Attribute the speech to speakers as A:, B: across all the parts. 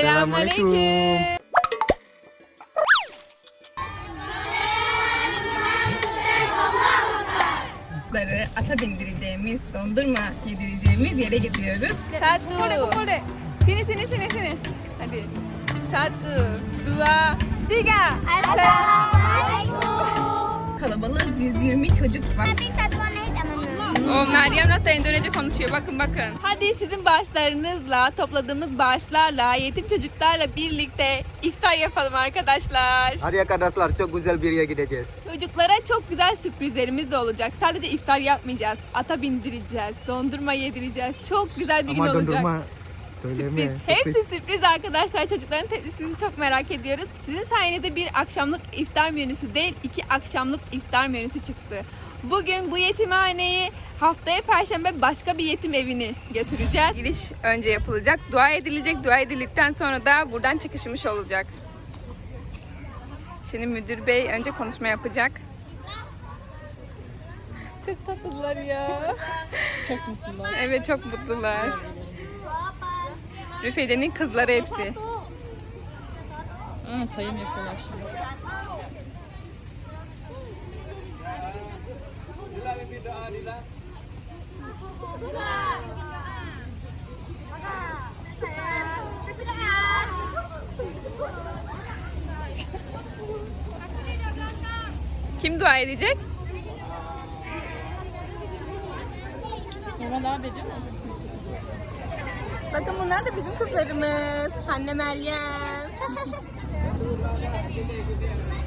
A: Selamünaleyküm.
B: Çocukları ata bindireceğimiz, dondurma yedireceğimiz yere gidiyoruz. Satu. Sini sini sini sini. Hadi. Satu, dua, tiga. Kalabalığız 120 çocuk var. O Meryem nasıl Endonezya konuşuyor bakın bakın. Hadi sizin bağışlarınızla topladığımız bağışlarla yetim çocuklarla birlikte iftar yapalım arkadaşlar.
A: Hadi arkadaşlar çok güzel bir yere gideceğiz.
B: Çocuklara çok güzel sürprizlerimiz de olacak. Sadece iftar yapmayacağız. Ata bindireceğiz. Dondurma yedireceğiz. Çok güzel bir gün
A: Ama
B: olacak.
A: dondurma
B: Sürpriz.
A: söyleme.
B: Hepsi sürpriz arkadaşlar. Çocukların tepkisini çok merak ediyoruz. Sizin sayenizde bir akşamlık iftar menüsü değil, iki akşamlık iftar menüsü çıktı. Bugün bu yetimhaneyi haftaya perşembe başka bir yetim evini götüreceğiz. Giriş önce yapılacak. Dua edilecek. Dua edildikten sonra da buradan çıkışmış olacak. Şimdi müdür bey önce konuşma yapacak. Çok tatlılar ya.
C: Çok mutlular.
B: Evet çok mutlular. Rüfeyde'nin kızları hepsi.
C: Aa, sayım yapıyorlar şimdi.
B: Kim dua edecek?
C: Normal abi değil mi?
B: Bakın bunlar da bizim kızlarımız. Anne Meryem.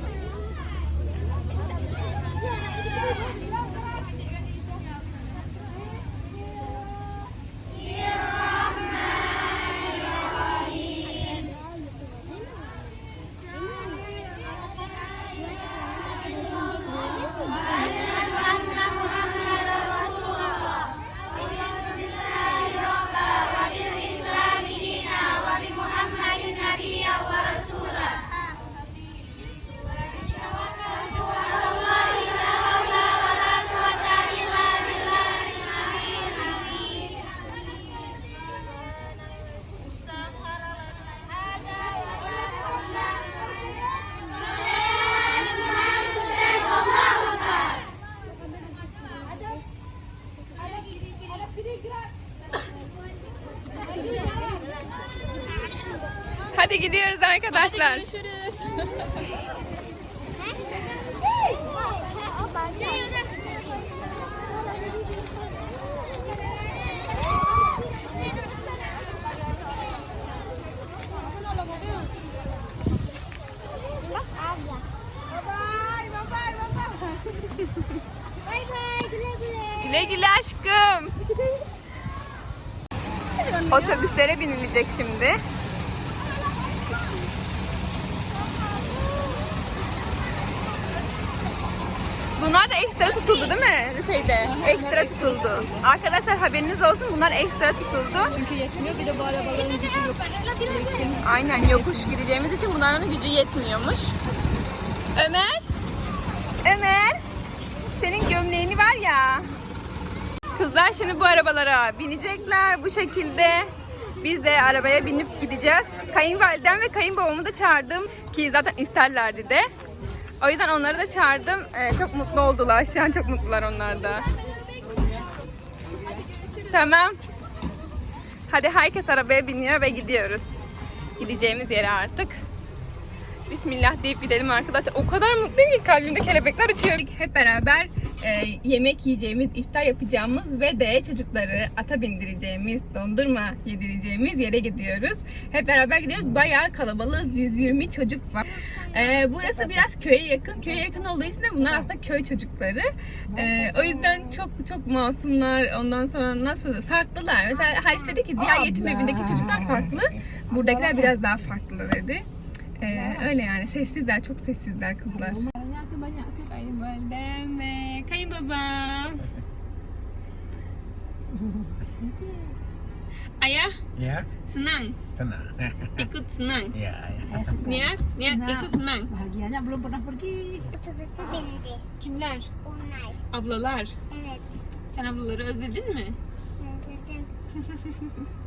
B: Hadi gidiyoruz arkadaşlar.
C: Görüşürüz.
B: Güle güle aşkım. Otobüslere binilecek şimdi. Bunlar da ekstra tutuldu değil mi Rüfeyde? Ekstra tutuldu. Arkadaşlar haberiniz olsun bunlar ekstra tutuldu.
C: Çünkü yetmiyor bir de bu arabaların gücü yok.
B: Aynen yokuş gideceğimiz için bunların gücü yetmiyormuş. Ömer! Ömer! Senin gömleğini var ya. Kızlar şimdi bu arabalara binecekler bu şekilde. Biz de arabaya binip gideceğiz. Kayınvalidem ve kayınbabamı da çağırdım ki zaten isterlerdi de. O yüzden onları da çağırdım. Ee, çok mutlu oldular. Şu an çok mutlular onlar da. Tamam. Hadi herkes arabaya biniyor ve gidiyoruz. Gideceğimiz yere artık. Bismillah deyip gidelim arkadaşlar. O kadar mutluyum ki kalbimde kelebekler uçuyor. Hep beraber e, yemek yiyeceğimiz, iftar yapacağımız ve de çocukları ata bindireceğimiz, dondurma yedireceğimiz yere gidiyoruz. Hep beraber gidiyoruz. Bayağı kalabalığız. 120 çocuk var. E, burası biraz köye yakın. Köye yakın olduğu için de bunlar aslında köy çocukları. E, o yüzden çok çok masumlar. Ondan sonra nasıl? Farklılar. Mesela Halis dedi ki diğer yetim evindeki çocuklar farklı. Buradakiler biraz daha farklı dedi. Ee, öyle yani sessizler çok sessizler kızlar. Kayınvalidem ve kayınbabam. Ayah
A: Ya,
B: senang
A: tenang.
B: ikut senang.
A: ya, ya.
B: Niat niat ikut senang.
D: Bahagianya belum pernah pergi.
E: Otobüse bindi.
B: Kimler?
E: Onlar.
B: Ablalar.
E: Evet.
B: Sen ablaları özledin mi?
E: Özledim.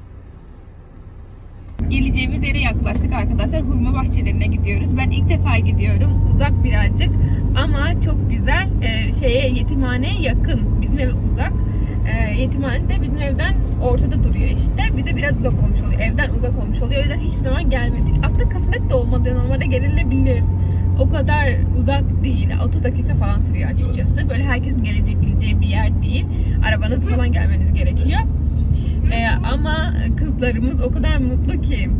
B: geleceğimiz yere yaklaştık arkadaşlar. Hurma bahçelerine gidiyoruz. Ben ilk defa gidiyorum. Uzak birazcık ama çok güzel. Ee, şeye yetimhaneye yakın. Bizim eve uzak. Ee, yetimhane de bizim evden ortada duruyor işte. Bize biraz uzak olmuş oluyor. Evden uzak olmuş oluyor. O yüzden hiçbir zaman gelmedik. Aslında kısmet de olmadı. Normalde gelinebilir. O kadar uzak değil. 30 dakika falan sürüyor açıkçası. Böyle herkesin geleceği bileceği bir yer değil. Arabanız falan gelmeniz gerekiyor. Ee, ama kızlarımız o kadar mutlu ki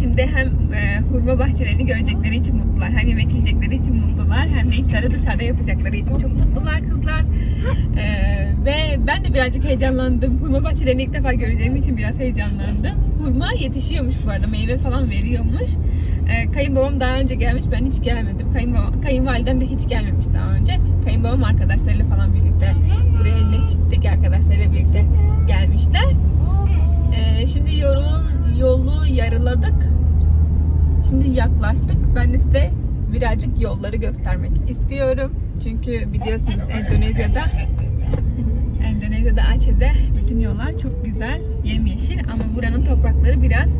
B: şimdi hem e, hurma bahçelerini görecekleri için mutlular, hem yemek yiyecekleri için mutlular, hem de iftarı dışarıda yapacakları için çok mutlular kızlar. Ee, ve ben de birazcık heyecanlandım. Hurma bahçelerini ilk defa göreceğim için biraz heyecanlandım. Hurma yetişiyormuş bu arada, meyve falan veriyormuş. Ee, kayınbabam daha önce gelmiş, ben hiç gelmedim. Kayınbabam, kayınvalidem de hiç gelmemiş daha önce. Kayınbabam arkadaşlarıyla falan birlikte buraya mescitteki arkadaşlarıyla birlikte gelmişler. Ee, şimdi yolun yolu yarıladık. Şimdi yaklaştık. Ben size birazcık yolları göstermek istiyorum. Çünkü biliyorsunuz Endonezya'da Endonezya'da Aceh'de bütün yollar çok güzel, yemyeşil ama buranın toprakları biraz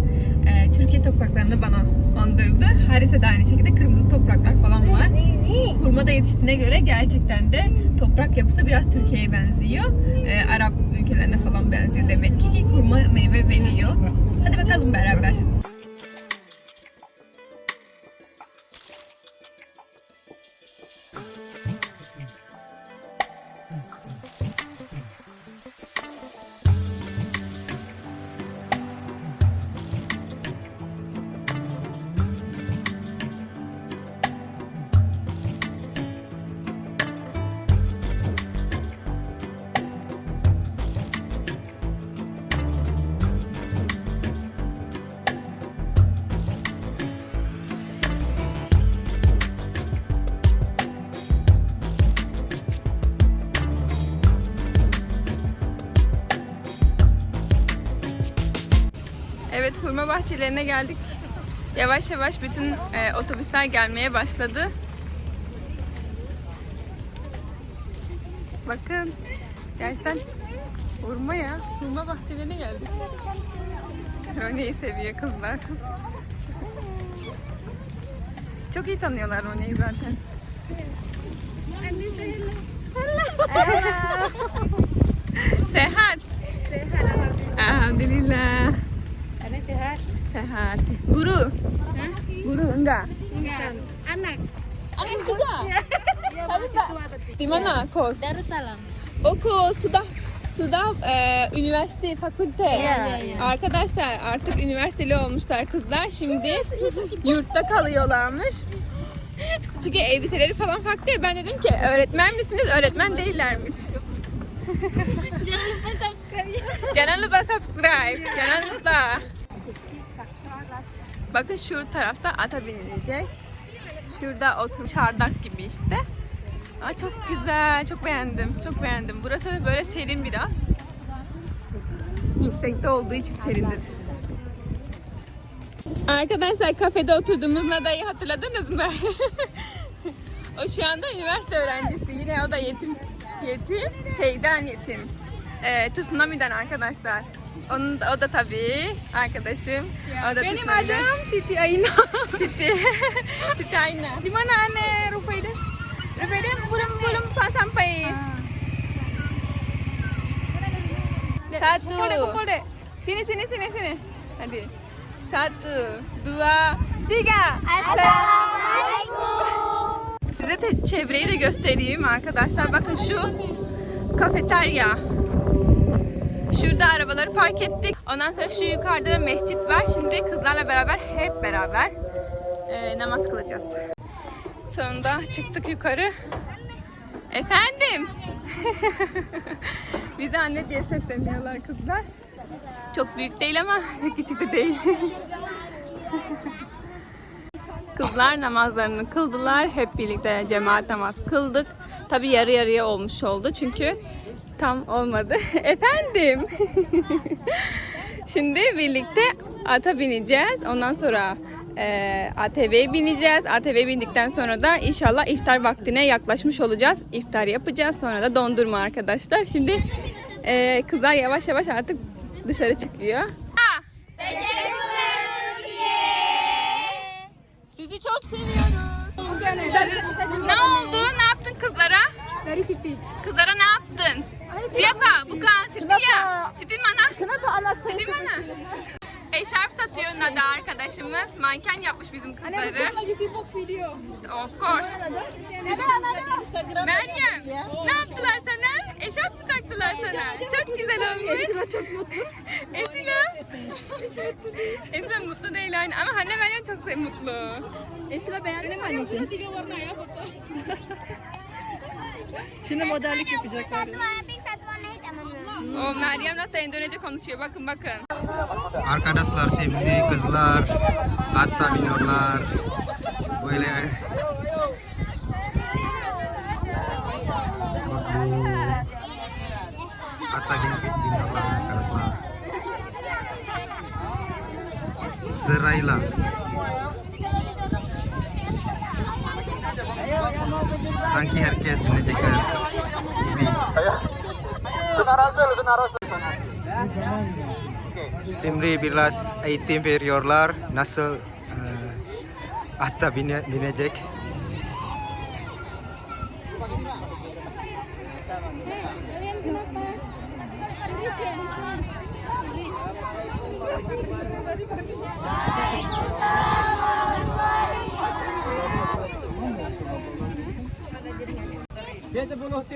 B: e, Türkiye topraklarını bana andırdı. Harisa'da aynı şekilde kırmızı topraklar falan var. Hurma da yetiştiğine göre gerçekten de toprak yapısı biraz Türkiye'ye benziyor. E, Arap ülkelerine falan benziyor demek ki ki hurma meyve veriyor. Hadi bakalım beraber. Evet hurma bahçelerine geldik. Yavaş yavaş bütün e, otobüsler gelmeye başladı. Bakın. Gerçekten hurma ya. Hurma bahçelerine geldik. Ronya'yı seviyor kızlar. Çok iyi tanıyorlar Ronya'yı zaten. Sehat. Alhamdulillah.
D: Sehat?
B: Sehat. Guru. Guru enggak?
D: Enggak. Anak.
B: Anak juga. Habis? Di mana kos?
D: Darussalam.
B: Oku sudah sudah e, üniversite fakülte.
D: Iya, iya.
B: Arkadaşlar artık üniversiteli olmuşlar kızlar. Şimdi yurtta kalıyorlarmış. Çünkü elbiseleri falan farklı ya. Ben dedim ki öğretmen misiniz? Öğretmen değillermiş. Lupa subscribe. Jangan lupa. Bakın şu tarafta ata binilecek. Şurada otur çardak gibi işte. Aa, çok güzel. Çok beğendim. Çok beğendim. Burası böyle serin biraz. Yüksekte olduğu için serindir. Arkadaşlar kafede oturduğumuz Nada'yı hatırladınız mı? o şu anda üniversite öğrencisi. Yine o da yetim. Yetim. Şeyden yetim. Ee, Tsunami'den arkadaşlar. Onun o da tabii arkadaşım. o da
C: Benim adım Siti Aina.
B: Siti. Siti Aina.
C: Di mana aneh Rufaida?
B: Rupanya belum belum pas sampai. Satu.
C: Kumpul deh, kumpul deh.
B: Sini sini sini sini. Hadi. Satu, dua, tiga. Size de çevreyi de göstereyim arkadaşlar. Bakın şu kafeterya. Şurada arabaları park ettik. Ondan sonra şu yukarıda da mescit var. Şimdi kızlarla beraber hep beraber e, namaz kılacağız. Sonunda çıktık yukarı. Efendim. Bize anne diye sesleniyorlar kızlar. Çok büyük değil ama küçük de değil. Kızlar namazlarını kıldılar. Hep birlikte cemaat namaz kıldık. Tabi yarı yarıya olmuş oldu çünkü tam olmadı. Efendim. Şimdi birlikte ata bineceğiz. Ondan sonra e, ATV'ye bineceğiz. ATV bindikten sonra da inşallah iftar vaktine yaklaşmış olacağız. İftar yapacağız. Sonra da dondurma arkadaşlar. Şimdi e, kızlar yavaş yavaş artık dışarı çıkıyor. Teşekkürler Sizi çok seviyoruz. Ne oldu? Ne yaptın kızlara?
C: Dari Siti.
B: Kızlara ne yaptın? Siapa? Bukan Siti ya. Siti mana?
C: Kenapa anak saya
B: Siti mana? Eşarp satıyor Nada arkadaşımız. Manken yapmış bizim kızları.
C: lagi sibuk video.
B: Of course. Meryem, ne yaptılar sana? Eşarp mı taktılar sana? Çok güzel olmuş. Esila çok mutlu. Esila. Esila mutlu değil aynı ama anne Meryem çok mutlu.
C: Esila beğendin mi anneciğim?
D: Şimdi modellik yapacaklar.
B: O Meryem nasıl Endonezya konuşuyor. Bakın bakın.
A: Arkadaşlar şimdi kızlar hatta biniyorlar. Böyle Bak bu hatta bin- biniyorlar arkadaşlar. Sırayla. Sanki herkes binecekler gibi. Şimdi biraz eğitim veriyorlar. Nasıl eee hatta bine, binecek.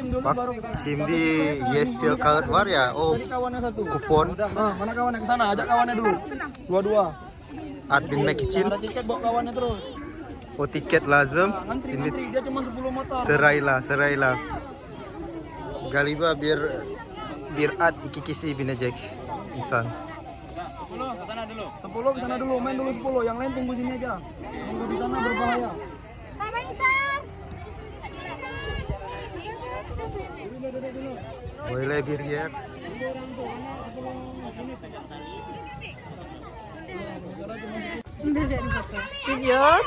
F: 10 tim dulu baru
A: şimdi Yes Silk Card var ya o
F: kawannya satu.
A: kupon
F: Nah, mana kawannya ke sana? Ajak kawannya dulu. Dua-dua.
A: at binmek için
F: Ada tiket bawa kawannya terus.
A: o tiket lazım.
F: Antri,
A: Şimdi
F: antri. Dia cuma 10 motor.
A: sırayla sırayla. Galiba bir bir at iki kişi binecek insan.
F: 10 ke sana dulu. 10 ke sana dulu, main dulu 10. Yang lain tunggu sini aja. Tunggu di sana berbahaya.
A: Böyle bir yer.
C: Video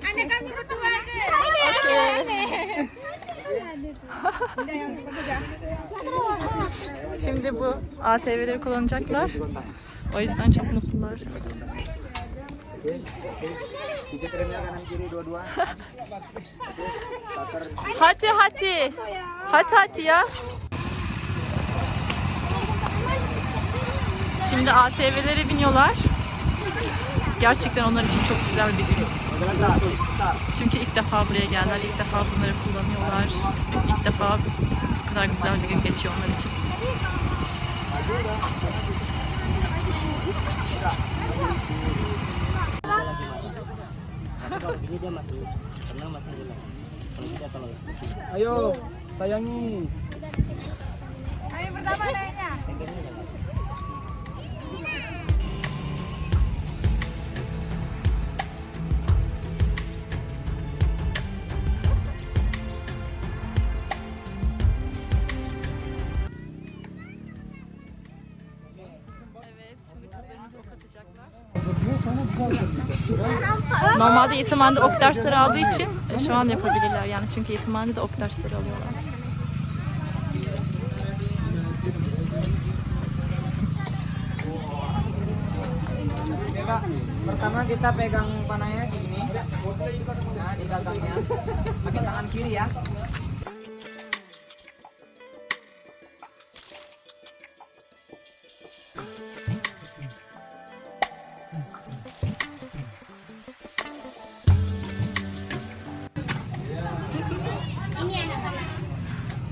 E: kami berdua ada.
C: Şimdi bu ATV'leri kullanacaklar. O yüzden çok mutlular. Hati hati. Hati hati ya. Şimdi ATV'lere biniyorlar. Gerçekten onlar için çok güzel bir gün. Çünkü ilk defa buraya geldiler, ilk defa bunları kullanıyorlar. İlk defa bu kadar güzel bir gün geçiyor onlar için.
F: ayo sayangi.
C: Ayo pertama nanya. Normalde yetimhanede ok dersleri aldığı için e, şu an yapabilirler yani çünkü yetimhanede de ok dersleri alıyorlar.
F: Pertama kita pegang panahnya gini. Nah, di gagangnya. Pakai tangan kiri ya.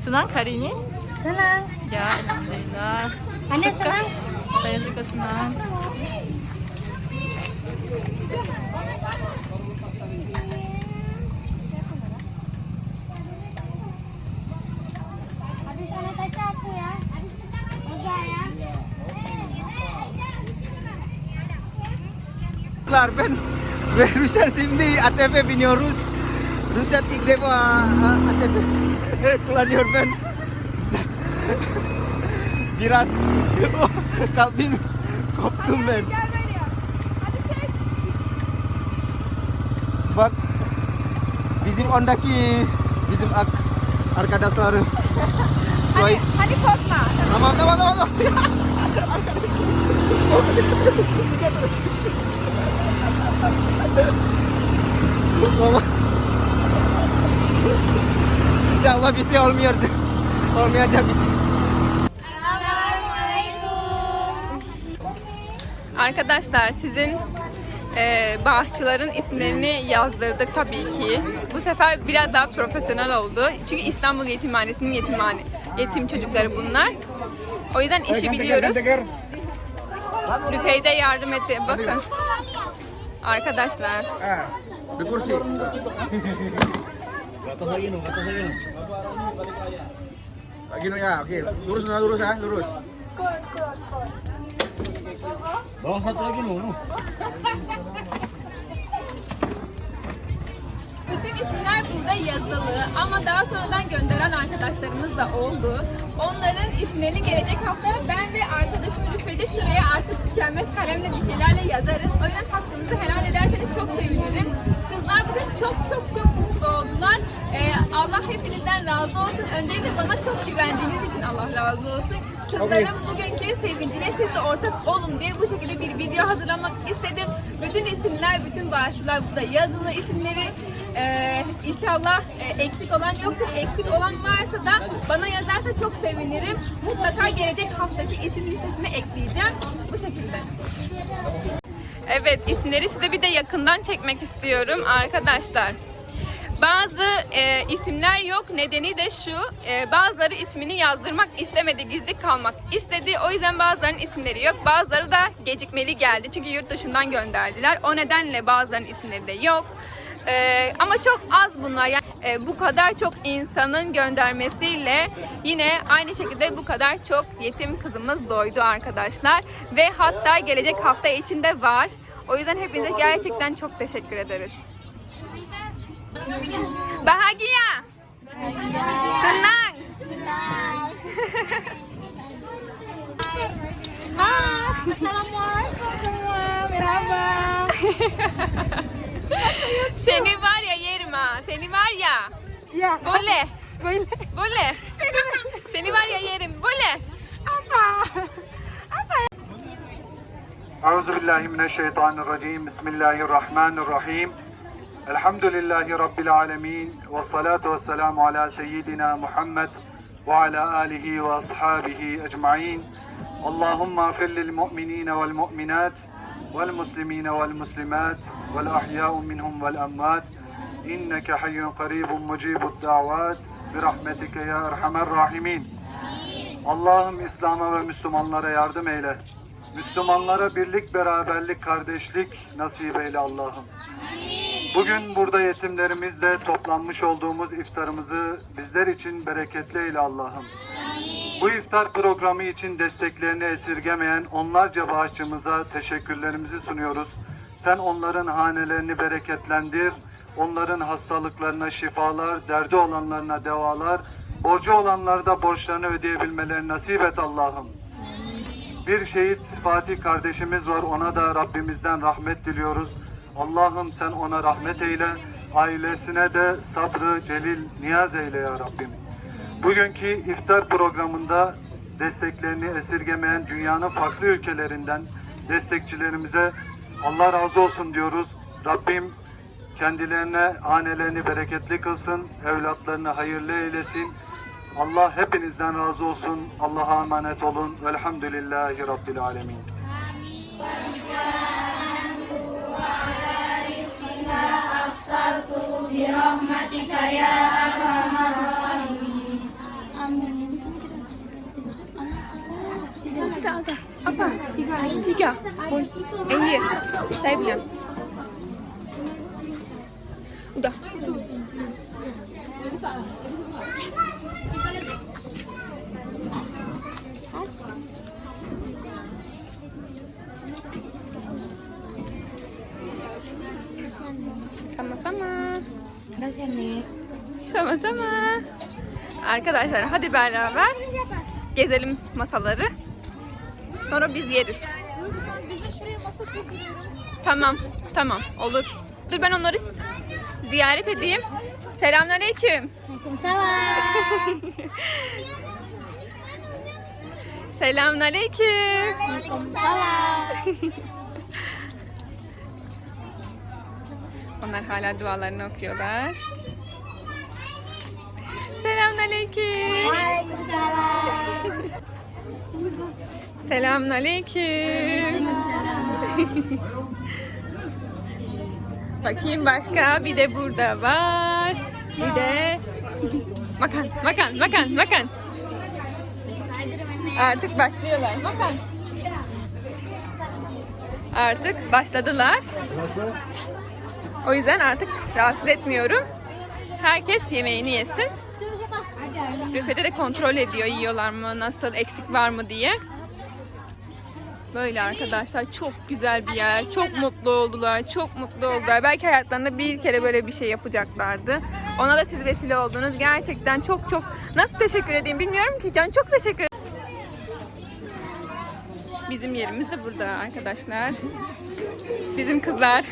C: Senang hari ini?
E: Senang.
C: Ya, alhamdulillah.
E: Anda
C: Suka?
E: senang?
C: Saya juga senang.
E: Ya. Ya.
A: Arkadaşlar ben ve Ruşen şimdi ATV biniyoruz. Ruşen ilk defa ATV kullanıyor ben. Biraz kalbim koptum ben. Bak bizim ondaki bizim ak arkadaşlar. Soy.
C: Hadi korkma.
A: Tamam tamam tamam. tamam. Baba. İnşallah bir şey olmuyor. Olmayacak bir şey.
B: Arkadaşlar sizin e, bağışçıların isimlerini yazdırdık tabii ki. Bu sefer biraz daha profesyonel oldu. Çünkü İstanbul Yetimhanesi'nin yetimhane, yetim çocukları bunlar. O yüzden işi biliyoruz. Rüfeyde yardım etti. Bakın. Arkadaşlar.
F: Di kursi. Lagi no ya, oke. Lurus na lurus ya, lurus. Bawah satu lagi no.
B: Bütün isimler burada yazılı ama daha sonradan gönderen arkadaşlarımız da oldu. Onların isimlerini gelecek hafta ben ve arkadaşım Rüfe'de şuraya artık tükenmez kalemle bir şeylerle yazarız. O yüzden hakkınızı helal ederseniz çok sevinirim. Kızlar bugün çok çok çok mutlu oldular. Ee, Allah hepinizden razı olsun. Öncelikle bana çok güvendiğiniz için Allah razı olsun. Kızların bugünkü sevincine siz de ortak olun diye bu şekilde bir video hazırlamak istedim. Bütün isimler, bütün bağışçılar burada yazılı isimleri. Ee, inşallah e, eksik olan yoktur. Eksik olan varsa da bana yazarsa çok sevinirim. Mutlaka gelecek haftaki isim listesine ekleyeceğim. Bu şekilde. Evet isimleri size bir de yakından çekmek istiyorum arkadaşlar. Bazı e, isimler yok. Nedeni de şu. e, bazıları ismini yazdırmak istemedi. Gizli kalmak istedi. O yüzden bazılarının isimleri yok. Bazıları da gecikmeli geldi. Çünkü yurt dışından gönderdiler. O nedenle bazılarının isimleri de yok. E, ama çok az bunlar. Yani, e, bu kadar çok insanın göndermesiyle yine aynı şekilde bu kadar çok yetim kızımız doydu arkadaşlar. Ve hatta gelecek hafta içinde var. O yüzden hepinize gerçekten çok teşekkür ederiz. Bahagia. Senang.
E: Assalamualaikum semua. Merhaba.
B: Seni var ya yerim ha. Seni var ya.
E: Ya.
B: Boleh.
E: Boleh.
B: Boleh. Seni var ya yerim. Boleh.
E: Apa?
G: أعوذ بالله من الشيطان الرجيم بسم الله الرحمن الرحيم الحمد لله رب العالمين والصلاة والسلام على سيدنا محمد وعلى آله وأصحابه أجمعين اللهم اغفر للمؤمنين والمؤمنات والمسلمين والمسلمات والأحياء منهم والأموات إنك حي قريب مجيب الدعوات برحمتك يا أرحم الراحمين Allah'ım İslam'a ve Müslümanlara yardım eyle. Müslümanlara birlik, beraberlik, kardeşlik nasip eyle Allah'ım. Bugün burada yetimlerimizle toplanmış olduğumuz iftarımızı bizler için bereketli eyle Allah'ım. Bu iftar programı için desteklerini esirgemeyen onlarca bağışçımıza teşekkürlerimizi sunuyoruz. Sen onların hanelerini bereketlendir, onların hastalıklarına şifalar, derdi olanlarına devalar, borcu olanlara da borçlarını ödeyebilmeleri nasip et Allah'ım. Bir şehit Fatih kardeşimiz var. Ona da Rabbimizden rahmet diliyoruz. Allah'ım sen ona rahmet eyle. Ailesine de sabrı celil niyaz eyle ya Rabbim. Bugünkü iftar programında desteklerini esirgemeyen dünyanın farklı ülkelerinden destekçilerimize Allah razı olsun diyoruz. Rabbim kendilerine hanelerini bereketli kılsın, evlatlarını hayırlı eylesin. Allah hepinizden razı olsun. Allah'a emanet olun. Velhamdülillahi Rabbil alemin.
B: Tidak ada. Apa? Tiga. Tiga. İya. Saya bilang. Udah. Sama-sama. Sama-sama. Arkadaşlar hadi beraber gezelim masaları. Sonra biz yeriz.
E: Biz de şuraya masa kurduruyorum.
B: Tamam, tamam. Olur. Dur ben onları ziyaret edeyim. Selamünaleyküm.
E: Waalaikumsalam.
B: Selamünaleyküm.
E: Waalaikumsalam.
B: Onlar hala dualarını okuyorlar. Selamünaleyküm.
E: Waalaikumsalam.
B: Selamünaleyküm. Bakayım başka bir de burada var. Bir de makan, makan, makan, makan. Artık başlıyorlar. Makan. Artık başladılar. O yüzden artık rahatsız etmiyorum. Herkes yemeğini yesin. Rüfete de kontrol ediyor yiyorlar mı, nasıl, eksik var mı diye. Böyle arkadaşlar çok güzel bir yer. Çok mutlu oldular. Çok mutlu oldular. Belki hayatlarında bir kere böyle bir şey yapacaklardı. Ona da siz vesile oldunuz. Gerçekten çok çok nasıl teşekkür edeyim bilmiyorum ki. Can çok teşekkür Bizim yerimiz de burada arkadaşlar. Bizim kızlar.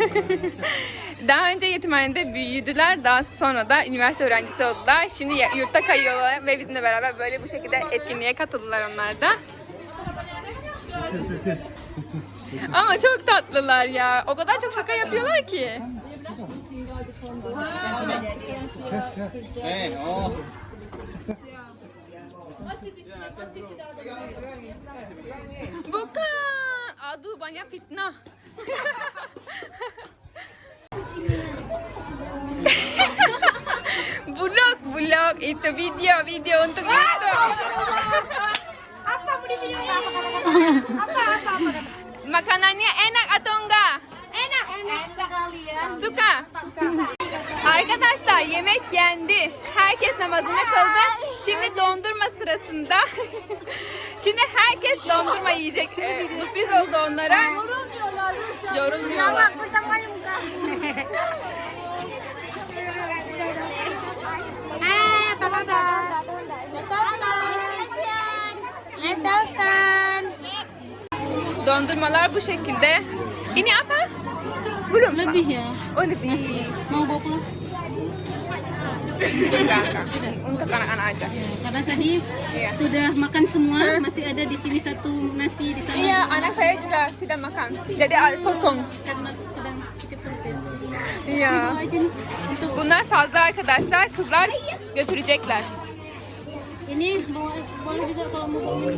B: Daha önce yetimhanede büyüdüler. Daha sonra da üniversite öğrencisi oldular. Şimdi yurtta kayıyorlar ve bizimle beraber böyle bu şekilde etkinliğe katıldılar onlar da. Ama çok tatlılar ya. O kadar çok şaka yapıyorlar ki. Bukan. Aduh banyak fitnah. Vlog, vlog. Itu video, video untuk YouTube. Makanannya enak atau enggak?
E: Enak. Enak sekali ya.
B: Suka. Arkadaşlar yemek yendi. Herkes namazını kıldı. Şimdi dondurma sırasında. Şimdi herkes dondurma yiyecek. Ee, sürpriz oldu onlara. Yorulmuyorlar.
E: Sama juga. Hai, Lesosan.
B: Dondurmalar bu şekilde. Ini apa? Belum.
D: Lebih ya?
B: Oh lebih.
D: Mau bawa pulang?
B: Untuk anak-anak aja.
D: Karena tadi
B: Iya.
D: sudah makan semua, masih ada di sini satu nasi di sana.
B: Iya, anak saya juga tidak makan. Jadi al- kosong.
D: Karena sedang ya.
B: Iya.
D: Untuk
B: Bunlar fazla arkadaşlar. Kızlar götürecekler.
D: İni boleh juga kalau mau bawa.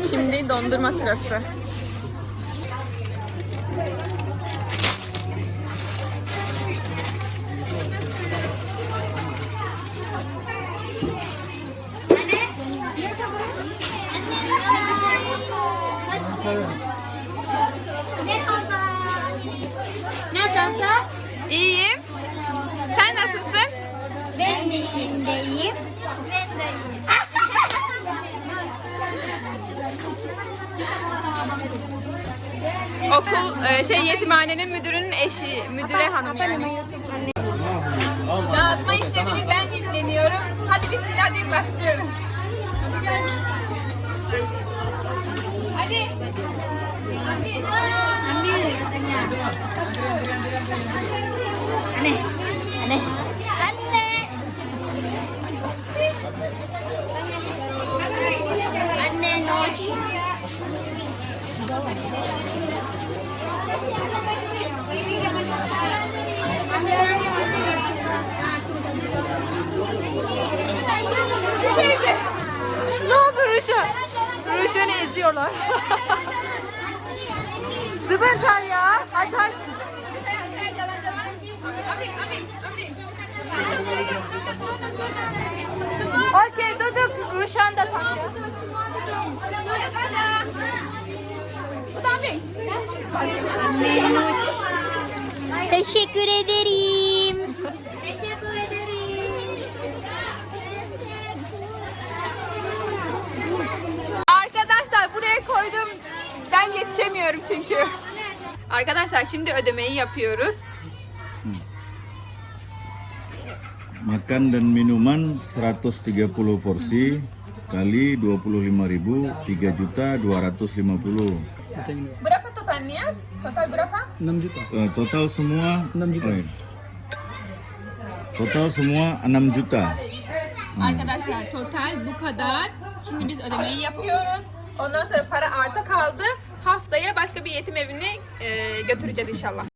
B: Şimdi dondurma sırası.
E: Nasılsın?
B: İyiyim. Sen nasılsın?
E: Ben de iyiyim. Ben de iyiyim.
B: Okul e, şey yetimhanenin müdürünün eşi, müdüre hanım yani. Dağıtma işlemini ben yükleniyorum. Hadi bismillah deyip başlıyoruz. Hadi. Ambil.
D: Ambil katanya. Aneh. Aneh.
E: Anne Noş.
C: Ne oldu Ruşen? Ruşen'i eziyorlar. Süper ya. Hadi hadi. Okey duduk. Ruşen de takıyor.
B: Duduk aja. Bu da ambil.
E: Teşekkür ederim.
B: Ben yetişemiyorum çünkü. Arkadaşlar şimdi ödemeyi yapıyoruz.
H: Makan dan minuman 130 porsi kali 25.000 3 juta 250
B: Berapa totalnya? Total berapa?
F: 6 juta.
H: Eh, total semua
F: 6 juta.
H: oh total semua 6 juta
B: Arkadaşlar total bu kadar. Şimdi biz ödemeyi yapıyoruz. Ondan sonra para arta kaldı. Haftaya başka bir yetim evine e, götüreceğiz inşallah.